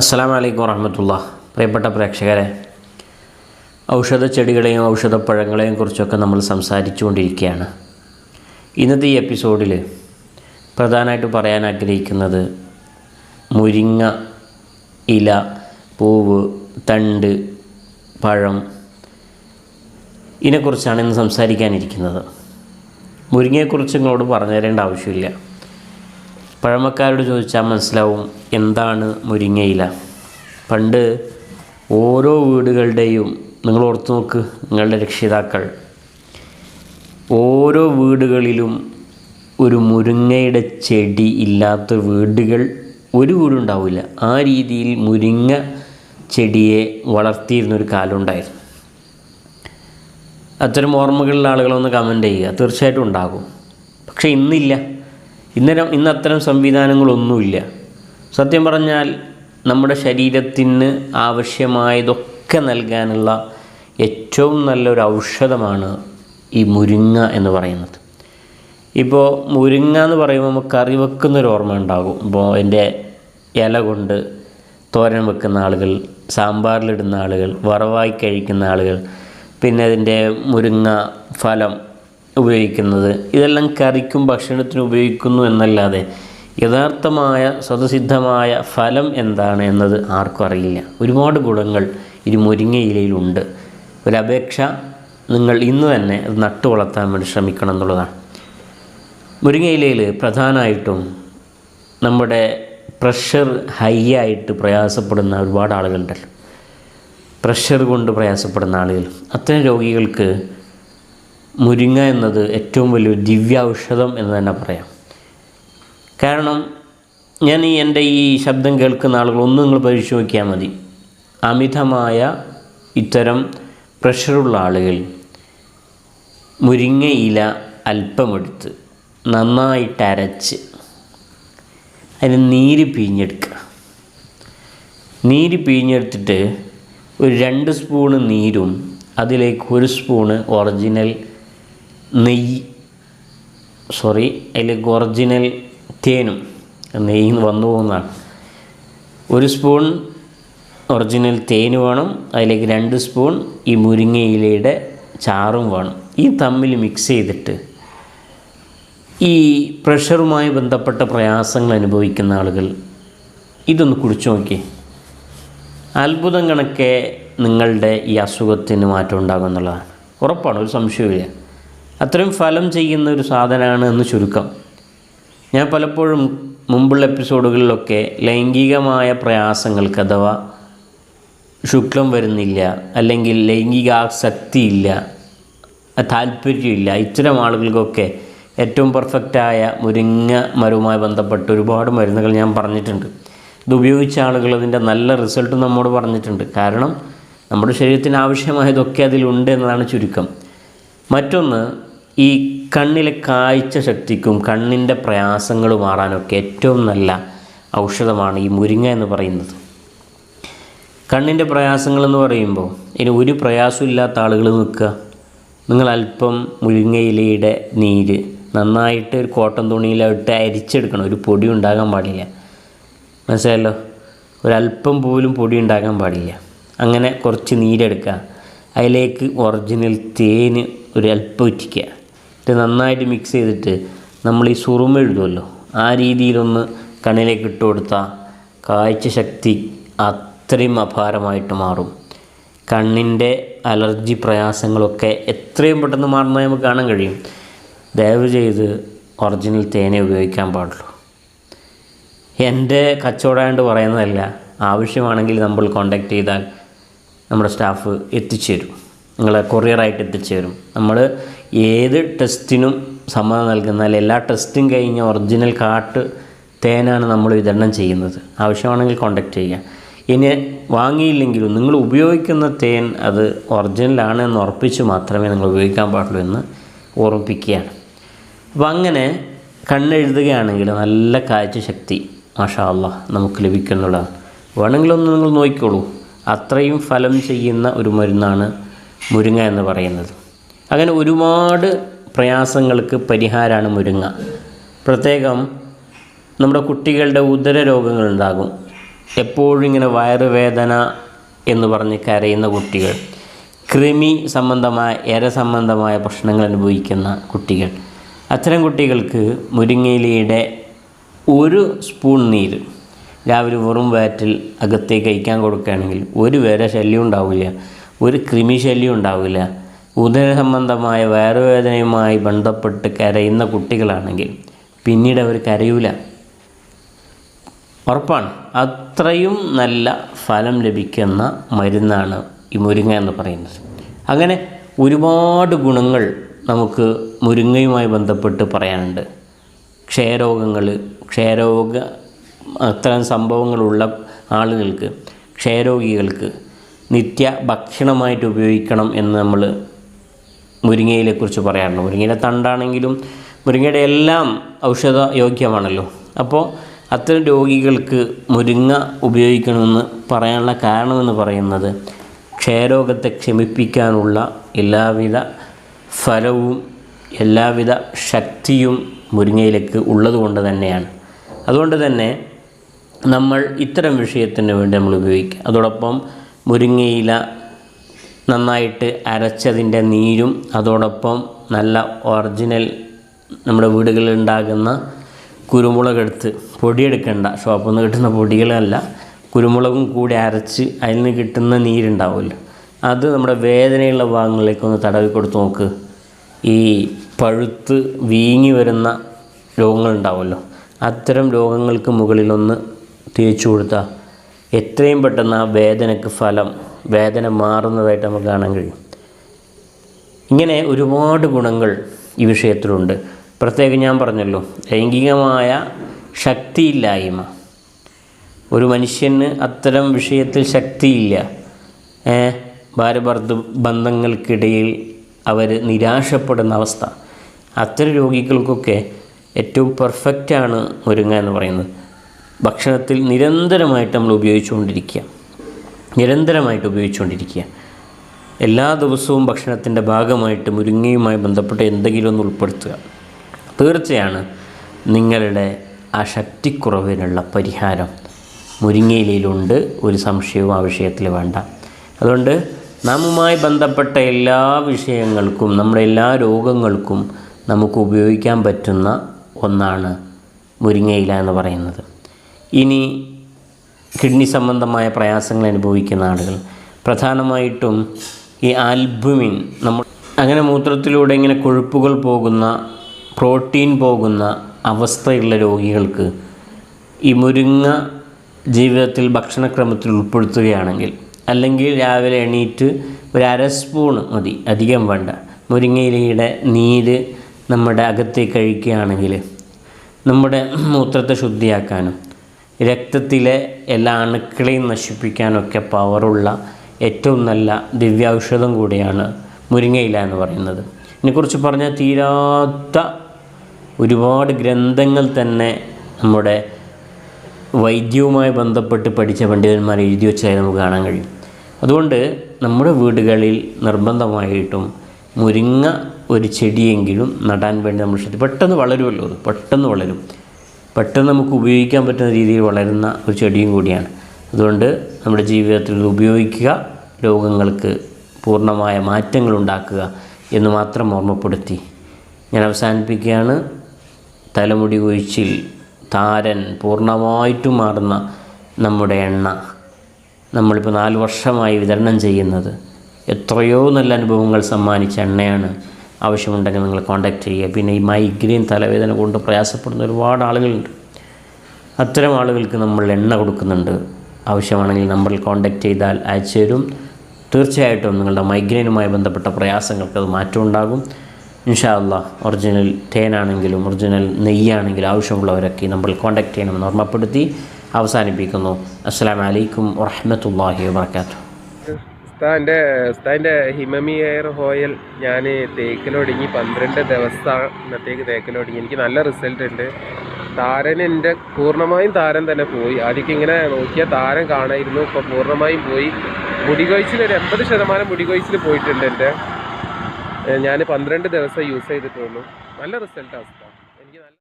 അസ്സാം വലൈക്കും വറഹമത്തുള്ള. പ്രിയപ്പെട്ട പ്രേക്ഷകരെ ഔഷധ ചെടികളെയും ഔഷധപ്പഴങ്ങളെയും കുറിച്ചൊക്കെ നമ്മൾ സംസാരിച്ചുകൊണ്ടിരിക്കുകയാണ്. ഇന്നത്തെ ഈ എപ്പിസോഡിൽ പ്രധാനമായിട്ട് പറയാൻ ആഗ്രഹിക്കുന്നത് മുരിങ്ങ ഇല പൂവ് തണ്ട് പഴം ഇതിനെക്കുറിച്ചാണ് ഇന്ന് സംസാരിക്കാനിരിക്കുന്നത്. മുരിങ്ങയെക്കുറിച്ച് നിങ്ങളോട് പറഞ്ഞു തരേണ്ട ആവശ്യമില്ല. പഴമക്കാരോട് ചോദിച്ചാൽ മനസ്സിലാവും എന്താണ് മുരിങ്ങയില. പണ്ട് ഓരോ വീടുകളുടെയും നിങ്ങൾ ഓർത്തു നോക്ക് നിങ്ങളുടെ രക്ഷിതാക്കൾ. ഓരോ വീടുകളിലും ഒരു മുരിങ്ങയുടെ ചെടി ഇല്ലാത്ത വീടുകൾ ഒരു വീടുണ്ടാവില്ല ആ രീതിയിൽ മുരിങ്ങ ചെടിയെ വളർത്തിയിരുന്നൊരു കാലമുണ്ടായിരുന്നു അത്തരം ഓർമ്മകളിലുള്ള ആളുകളൊന്ന് കമന്റ് ചെയ്യുക. തീർച്ചയായിട്ടും ഉണ്ടാകും. പക്ഷേ ഇന്നില്ല. ഇന്നരം ഇന്ന് അത്തരം സംവിധാനങ്ങളൊന്നുമില്ല. സത്യം പറഞ്ഞാൽ നമ്മുടെ ശരീരത്തിന് ആവശ്യമായതൊക്കെ നൽകാനുള്ള ഏറ്റവും നല്ലൊരു ഔഷധമാണ് ഈ മുരിങ്ങ എന്ന് പറയുന്നത്. ഇപ്പോൾ മുരിങ്ങ എന്ന് പറയുമ്പോൾ നമുക്ക് കറി വെക്കുന്നൊരു ഓർമ്മ ഉണ്ടാകും. ഇപ്പോൾ അതിന്റെ ഇല കൊണ്ട് തോരൻ വെക്കുന്ന ആളുകൾ സാമ്പാറിലിടുന്ന ആളുകൾ വറവായി കഴിക്കുന്ന ആളുകൾ പിന്നെ അതിന്റെ മുരിങ്ങ ഫലം ഉപയോഗിക്കുന്നത്. ഇതെല്ലാം കറിക്കും ഭക്ഷണത്തിനും ഉപയോഗിക്കുന്നു എന്നല്ലാതെ യഥാർത്ഥമായ സ്വതസിദ്ധമായ ഫലം എന്താണ് എന്നത് ആർക്കും അറിയില്ല. ഒരുപാട് ഗുണങ്ങൾ ഈ മുരിങ്ങയിലയിലുണ്ട്. ഒരപേക്ഷ നിങ്ങൾ ഇന്ന് തന്നെ അത് നട്ടു വളർത്താൻ വേണ്ടി ശ്രമിക്കണം എന്നുള്ളതാണ്. മുരിങ്ങയിലയിൽ പ്രധാനമായിട്ടും നമ്മുടെ പ്രഷർ ഹൈ ആയിട്ട് പ്രയാസപ്പെടുന്ന ഒരുപാട് ആളുകളുണ്ടല്ലോ. പ്രഷർ കൊണ്ട് പ്രയാസപ്പെടുന്ന ആളുകൾ. അത്തരം രോഗികൾക്ക് മുരിങ്ങ എന്നത് ഏറ്റവും വലിയൊരു ദിവ്യ ഔഷധം എന്ന് തന്നെ പറയാം. കാരണം ഞാൻ ഈ എന്റെ ഈ ശബ്ദം കേൾക്കുന്ന ആളുകൾ ഒന്ന് നിങ്ങൾ പരീക്ഷിച്ച് നോക്കിയാൽ മതി. അമിതമായ ഇത്തരം പ്രഷറുള്ള ആളുകൾ മുരിങ്ങ ഇല അല്പമെടുത്ത് നന്നായിട്ട് അരച്ച് അതിന് നീര് പിഴിഞ്ഞെടുക്കുക. നീര് പിഴിഞ്ഞെടുത്തിട്ട് ഒരു രണ്ട് സ്പൂണ് നീരും അതിലേക്ക് ഒരു സ്പൂണ് ഒറിജിനൽ നെയ്യ് സോറി അതിലേക്ക് ഒറിജിനൽ തേനും. നെയ്യ് വന്നു പോകുന്നതാണ്. ഒരു സ്പൂൺ ഒറിജിനൽ തേന് വേണം. അതിലേക്ക് രണ്ട് സ്പൂൺ ഈ മുരിങ്ങയിലയുടെ ചാറും വേണം. ഈ തമ്മിൽ മിക്സ് ചെയ്തിട്ട് ഈ പ്രഷറുമായി ബന്ധപ്പെട്ട പ്രയാസങ്ങൾ അനുഭവിക്കുന്ന ആളുകൾ ഇതൊന്ന് കുടിച്ചു നോക്കി അത്ഭുതം കണക്കെ നിങ്ങളുടെ ഈ അസുഖത്തിന് മാറ്റം ഉണ്ടാകും എന്നുള്ളതാണ്. ഉറപ്പാണ്? ഒരു സംശയമില്ല അത്രയും ഫലം ചെയ്യുന്ന ഒരു സാധനമാണ് എന്ന് ചുരുക്കം. ഞാൻ പലപ്പോഴും മുമ്പുള്ള എപ്പിസോഡുകളിലൊക്കെ ലൈംഗികമായ പ്രയാസങ്ങൾക്ക് അഥവാ ശുക്ലം വരുന്നില്ല അല്ലെങ്കിൽ ലൈംഗികാസക്തി ഇല്ല താല്പര്യമില്ല ഇത്തരം ആളുകൾക്കൊക്കെ ഏറ്റവും പെർഫെക്റ്റായ മുരിങ്ങ മരവുമായി ബന്ധപ്പെട്ട് ഒരുപാട് മരുന്നുകൾ ഞാൻ പറഞ്ഞിട്ടുണ്ട്. ഇത് ഉപയോഗിച്ച ആളുകൾ അതിന്റെ നല്ല റിസൾട്ട് നമ്മോട് പറഞ്ഞിട്ടുണ്ട്. കാരണം നമ്മുടെ ശരീരത്തിന് ആവശ്യമായതൊക്കെ അതിലുണ്ട് എന്നതാണ് ചുരുക്കം. മറ്റൊന്ന് ഈ കണ്ണിലെ കാഴ്ച ശക്തിക്കും കണ്ണിന്റെ പ്രയാസങ്ങൾ മാറാനൊക്കെ ഏറ്റവും നല്ല ഔഷധമാണ് ഈ മുരിങ്ങ എന്ന് പറയുന്നത്. കണ്ണിന്റെ പ്രയാസങ്ങളെന്ന് പറയുമ്പോൾ ഇനി ഒരു പ്രയാസമില്ലാത്ത ആളുകൾ നിൽക്കുക. നിങ്ങൾ അല്പം മുരിങ്ങയിലയുടെ നീര് നന്നായിട്ട് ഒരു കോട്ടൺ തുണിയിലിട്ട് അരിച്ചെടുക്കണം. ഒരു പൊടി ഉണ്ടാകാൻ പാടില്ല. മനസ്സിലായല്ലോ? ഒരല്പം പോലും പൊടി ഉണ്ടാകാൻ പാടില്ല. അങ്ങനെ കുറച്ച് നീരെടുക്കുക. അതിലേക്ക് ഒറിജിനൽ തേന് ഒരു അല്പം ഇറ്റിക്കുക ഇത് നന്നായിട്ട് മിക്സ് ചെയ്തിട്ട് നമ്മൾ ഈ സുറുമ എഴുതുമല്ലോ. ആ രീതിയിലൊന്ന് കണ്ണിലേക്ക് ഇട്ട് കൊടുത്താൽ കാഴ്ച ശക്തി അത്രയും അപാരമായിട്ട് മാറും. കണ്ണിന്റെ അലർജി പ്രയാസങ്ങളൊക്കെ എത്രയും പെട്ടെന്ന് മാറുന്നത് നമുക്ക് കാണാൻ കഴിയും. ദയവ് ചെയ്ത് ഒറിജിനൽ തേനെ ഉപയോഗിക്കാൻ പാടുള്ളൂ. എന്റെ കച്ചവടമായിട്ട് പറയുന്നതല്ല ആവശ്യമാണെങ്കിൽ നമ്മൾ കോണ്ടാക്ട് ചെയ്താൽ നമ്മുടെ സ്റ്റാഫ് എത്തിച്ചേരും നിങ്ങളെ കൊറിയറായിട്ട് എത്തിച്ചേരും നമ്മൾ ഏത് ടെസ്റ്റിനും സമ്മതം നൽകുന്നാൽ എല്ലാ ടെസ്റ്റും കഴിഞ്ഞ ഒറിജിനൽ കാട്ട് തേനാണ് നമ്മൾ വിതരണം ചെയ്യുന്നത്. ആവശ്യമാണെങ്കിൽ കോണ്ടാക്ട് ചെയ്യുക. ഇനി വാങ്ങിയില്ലെങ്കിലും നിങ്ങൾ ഉപയോഗിക്കുന്ന തേൻ അത് ഒറിജിനലാണ് എന്ന് ഉറപ്പിച്ച് മാത്രമേ നിങ്ങൾ ഉപയോഗിക്കാൻ പാടുള്ളൂ എന്ന് ഓർമ്മിപ്പിക്കുകയാണ്. അപ്പോൾ അങ്ങനെ കണ്ണെഴുതുകയാണെങ്കിൽ നല്ല കാഴ്ചശക്തി മാഷാ അല്ല നമുക്ക് ലഭിക്കുന്നുള്ളതാണ്. വേണമെങ്കിലൊന്ന് നിങ്ങൾ നോക്കിക്കോളൂ. അത്രയും ഫലം ചെയ്യുന്ന ഒരു മരുന്നാണ് മുരിങ്ങ എന്ന് പറയുന്നത്. അങ്ങനെ ഒരുപാട് പ്രയാസങ്ങൾക്ക് പരിഹാരമാണ് മുരിങ്ങ. പ്രത്യേകം നമ്മുടെ കുട്ടികളുടെ ഉദര രോഗങ്ങളുണ്ടാകും എപ്പോഴും ഇങ്ങനെ വയറുവേദന എന്ന് പറഞ്ഞ് കരയുന്ന കുട്ടികൾ കൃമി സംബന്ധമായ എര സംബന്ധമായ പ്രശ്നങ്ങൾ അനുഭവിക്കുന്ന കുട്ടികൾ. അത്തരം കുട്ടികൾക്ക് മുരിങ്ങയിലയുടെ ഒരു സ്പൂൺ നീര് രാവിലെ വെറും വയറ്റിൽ അകത്തേക്ക് കഴിക്കാൻ കൊടുക്കുകയാണെങ്കിൽ ഒരു വേറെ ശല്യം ഉണ്ടാവില്ല. ഒരു കൃമിശല്യം ഉണ്ടാവില്ല. ഉദര സംബന്ധമായ വയറുവേദനയുമായി ബന്ധപ്പെട്ട് കരയുന്ന കുട്ടികളാണെങ്കിൽ പിന്നീട് അവർ കരയൂല. ഉറപ്പാണ്. അത്രയും നല്ല ഫലം ലഭിക്കുന്ന മരുന്നാണ് ഈ മുരിങ്ങ എന്ന് പറയുന്നത്. അങ്ങനെ ഒരുപാട് ഗുണങ്ങൾ നമുക്ക് മുരിങ്ങയുമായി ബന്ധപ്പെട്ട് പറയാനുണ്ട്. ക്ഷയരോഗങ്ങൾ ക്ഷയരോഗ അത്തരം സംഭവങ്ങളുള്ള ആളുകൾക്ക് ക്ഷയരോഗികൾക്ക് നിത്യ ഭക്ഷണമായിട്ട് ഉപയോഗിക്കണം എന്ന് നമ്മൾ മുരിങ്ങയിലെക്കുറിച്ച് പറയാറുണ്ട്. മുരിങ്ങയുടെ തണ്ടാണെങ്കിലും മുരിങ്ങയുടെ എല്ലാം ഔഷധ യോഗ്യമാണല്ലോ. അപ്പോൾ അത്തരം രോഗികൾക്ക് മുരിങ്ങ ഉപയോഗിക്കണമെന്ന് പറയാനുള്ള കാരണമെന്ന് പറയുന്നത് ക്ഷയരോഗത്തെ ക്ഷമിപ്പിക്കാനുള്ള എല്ലാവിധ ഫലവും എല്ലാവിധ ശക്തിയും മുരിങ്ങയിലേക്ക് ഉള്ളതുകൊണ്ട് തന്നെയാണ്. അതുകൊണ്ട് തന്നെ നമ്മൾ ഇത്തരം വിഷയത്തിന് വേണ്ടി നമ്മൾ ഉപയോഗിക്കുക. അതോടൊപ്പം മുരിങ്ങയില നന്നായിട്ട് അരച്ചതിന്റെ നീരും അതോടൊപ്പം നല്ല ഒറിജിനൽ നമ്മുടെ വീടുകളിൽ ഉണ്ടാകുന്ന കുരുമുളക് എടുത്ത് പൊടിയെടുക്കേണ്ട. ഷോപ്പിൽ നിന്ന് കിട്ടുന്ന പൊടികളല്ല. കുരുമുളകും കൂടി അരച്ച് അതിൽ നിന്ന് കിട്ടുന്ന നീരുണ്ടാവുമല്ലോ. അത് നമ്മുടെ വേദനയുള്ള ഭാഗങ്ങളിലേക്ക് ഒന്ന് തടവി കൊടുത്ത് നോക്ക്. ഈ പഴുത്ത് വീങ്ങി വരുന്ന രോഗങ്ങളുണ്ടാവുമല്ലോ. അത്തരം രോഗങ്ങൾക്ക് മുകളിലൊന്ന് തേച്ചു കൊടുത്താൽ എത്രയും പെട്ടെന്ന് ആ വേദനയ്ക്ക് ഫലം വേദന മാറുന്നതായിട്ട് നമുക്ക് കാണാൻ കഴിയും. ഇങ്ങനെ ഒരുപാട് ഗുണങ്ങൾ ഈ വിഷയത്തിലുണ്ട്. പ്രത്യേകം ഞാൻ പറഞ്ഞല്ലോ ലൈംഗികമായ ശക്തിയില്ലായ്മ. ഒരു മനുഷ്യന് അത്തരം വിഷയത്തിൽ ശക്തിയില്ല. ഭാരഭർദ്ധ ബന്ധങ്ങൾക്കിടയിൽ അവർ നിരാശപ്പെടുന്ന അവസ്ഥ. അത്തരം രോഗികൾക്കൊക്കെ ഏറ്റവും പെർഫെക്റ്റാണ് മുരുങ്ങ എന്ന് പറയുന്നത്. ഭക്ഷണത്തിൽ നിരന്തരമായിട്ട് നമ്മൾ ഉപയോഗിച്ചുകൊണ്ടിരിക്കുക. നിരന്തരമായിട്ട് ഉപയോഗിച്ചുകൊണ്ടിരിക്കുക. എല്ലാ ദിവസവും ഭക്ഷണത്തിന്റെ ഭാഗമായിട്ട് മുരിങ്ങയുമായി ബന്ധപ്പെട്ട് എന്തെങ്കിലും ഒന്ന് ഉൾപ്പെടുത്തുക. തീർച്ചയാണ് നിങ്ങളുടെ ആ ശക്തിക്കുറവിനുള്ള പരിഹാരം. മുരിങ്ങയിലയിലുണ്ട് ഒരു സംശയവും ആ വിഷയത്തിൽ വേണ്ട. അതുകൊണ്ട് നമ്മുമായി ബന്ധപ്പെട്ട എല്ലാ വിഷയങ്ങൾക്കും നമ്മുടെ എല്ലാ രോഗങ്ങൾക്കും നമുക്ക് ഉപയോഗിക്കാൻ പറ്റുന്ന ഒന്നാണ് മുരിങ്ങയില എന്ന് പറയുന്നത്. ഇനി കിഡ്നി സംബന്ധമായ പ്രയാസങ്ങൾ അനുഭവിക്കുന്ന ആളുകൾ. പ്രധാനമായിട്ടും ഈ ആൽബുമിൻ നമ്മൾ അങ്ങനെ മൂത്രത്തിലൂടെ ഇങ്ങനെ കൊഴുപ്പുകൾ പോകുന്ന പ്രോട്ടീൻ പോകുന്ന അവസ്ഥയുള്ള രോഗികൾക്ക് ഈ മുരിങ്ങ ജീവിതത്തിൽ ഭക്ഷണക്രമത്തിൽ ഉൾപ്പെടുത്തുകയാണെങ്കിൽ അല്ലെങ്കിൽ രാവിലെ എണീറ്റ് ഒരു അര സ്പൂൺ മതി അധികം വേണ്ട. മുരിങ്ങയിലയുടെ നീര് നമ്മുടെ അകത്തേക്ക് കഴിക്കുകയാണെങ്കിൽ നമ്മുടെ മൂത്രത്തെ ശുദ്ധിയാക്കാനും രക്തത്തിലെ എല്ലാ അണുക്കളെയും നശിപ്പിക്കാനൊക്കെ പവറുള്ള ഏറ്റവും നല്ല ദിവ്യൌഷധം കൂടിയാണ് മുരിങ്ങയില എന്ന് പറയുന്നത്. ഇതിനെക്കുറിച്ച് പറഞ്ഞാൽ തീരാത്ത ഒരുപാട് ഗ്രന്ഥങ്ങൾ തന്നെ നമ്മുടെ വൈദ്യവുമായി ബന്ധപ്പെട്ട് പഠിച്ച പണ്ഡിതന്മാർ എഴുതി വെച്ചതായി നമുക്ക് കാണാൻ കഴിയും. അതുകൊണ്ട് നമ്മുടെ വീടുകളിൽ നിർബന്ധമായിട്ടും മുരിങ്ങ ഒരു ചെടിയെങ്കിലും നടാൻ വേണ്ടി നമ്മൾ ശ്രദ്ധ പെട്ടെന്ന് വളരുമല്ലോ അത്. പെട്ടെന്ന് വളരും. പെട്ടെന്ന് നമുക്ക് ഉപയോഗിക്കാൻ പറ്റുന്ന രീതിയിൽ വളരുന്ന ഒരു ചെടിയും കൂടിയാണ്. അതുകൊണ്ട് നമ്മുടെ ജീവിതത്തിൽ ഉപയോഗിക്കുക രോഗങ്ങൾക്ക് പൂർണമായ മാറ്റങ്ങൾ ഉണ്ടാക്കുക എന്ന് മാത്രം ഓർമ്മപ്പെടുത്തി. ഞാൻ അവസാനിപ്പിക്കുകയാണ്. തലമുടി കൊഴിച്ചിൽ താരൻ പൂർണമായിട്ടും മാറുന്ന നമ്മുടെ എണ്ണ. നമ്മളിപ്പോൾ നാല് വർഷമായി വിതരണം ചെയ്യുന്നത്. എത്രയോ നല്ല അനുഭവങ്ങൾ സമ്മാനിച്ച എണ്ണയാണ്. ആവശ്യമുണ്ടെങ്കിൽ നിങ്ങൾ കോൺടാക്റ്റ് ചെയ്യുക. പിന്നെ ഈ മൈഗ്രെയിൻ തലവേദന കൊണ്ട് പ്രയാസപ്പെടുന്ന ഒരുപാട് ആളുകളുണ്ട്. അത്തരം ആളുകൾക്ക് നമ്മൾ എണ്ണ കൊടുക്കുന്നുണ്ട്. ആവശ്യമാണെങ്കിൽ നമ്മൾ കോൺടാക്റ്റ് ചെയ്താൽ അയച്ചു തരും തീർച്ചയായിട്ടും നിങ്ങളുടെ മൈഗ്രെയിനുമായി ബന്ധപ്പെട്ട പ്രയാസങ്ങൾക്ക് അത് മാറ്റമുണ്ടാകും ഇൻഷാ അല്ലാ ഒറിജിനൽ തേനാണെങ്കിലും ഒറിജിനൽ നെയ്യാണെങ്കിലും ആവശ്യമുള്ളവരൊക്കെ നമ്മൾ കോൺടാക്റ്റ് ചെയ്യണമെന്ന് ഓർമ്മപ്പെടുത്തി അവസാനിപ്പിക്കുന്നു. അസ്സാം വലൈക്കും വറഹമത്തല്ലാഹി വാബർക്കാത്തു ഉസ്താന്റെ ഉസ്താന്റെ ഹിമമി എയർ ഓയിൽ ഞാൻ തേക്കിലൊടുങ്ങി പന്ത്രണ്ട് ദിവസം ഇന്നത്തേക്ക് തേക്കലൊടുങ്ങി. എനിക്ക് നല്ല റിസൾട്ട് ഉണ്ട്. താരൻ എന്റെ പൂർണമായും താരൻ തന്നെ പോയി. ആദ്യമൊക്കെ ഇങ്ങനെ നോക്കിയാൽ താരൻ കാണായിരുന്നു. ഇപ്പോൾ പൂർണമായും പോയി. മുടികൊഴിച്ചിൽ ഒരു എൺപത് ശതമാനം മുടികൊഴിച്ചിൽ പോയിട്ടുണ്ട് എന്റെ. ഞാൻ പന്ത്രണ്ട് ദിവസം യൂസ് ചെയ്തിട്ടുള്ളൂ. നല്ല റിസൾട്ടാണ്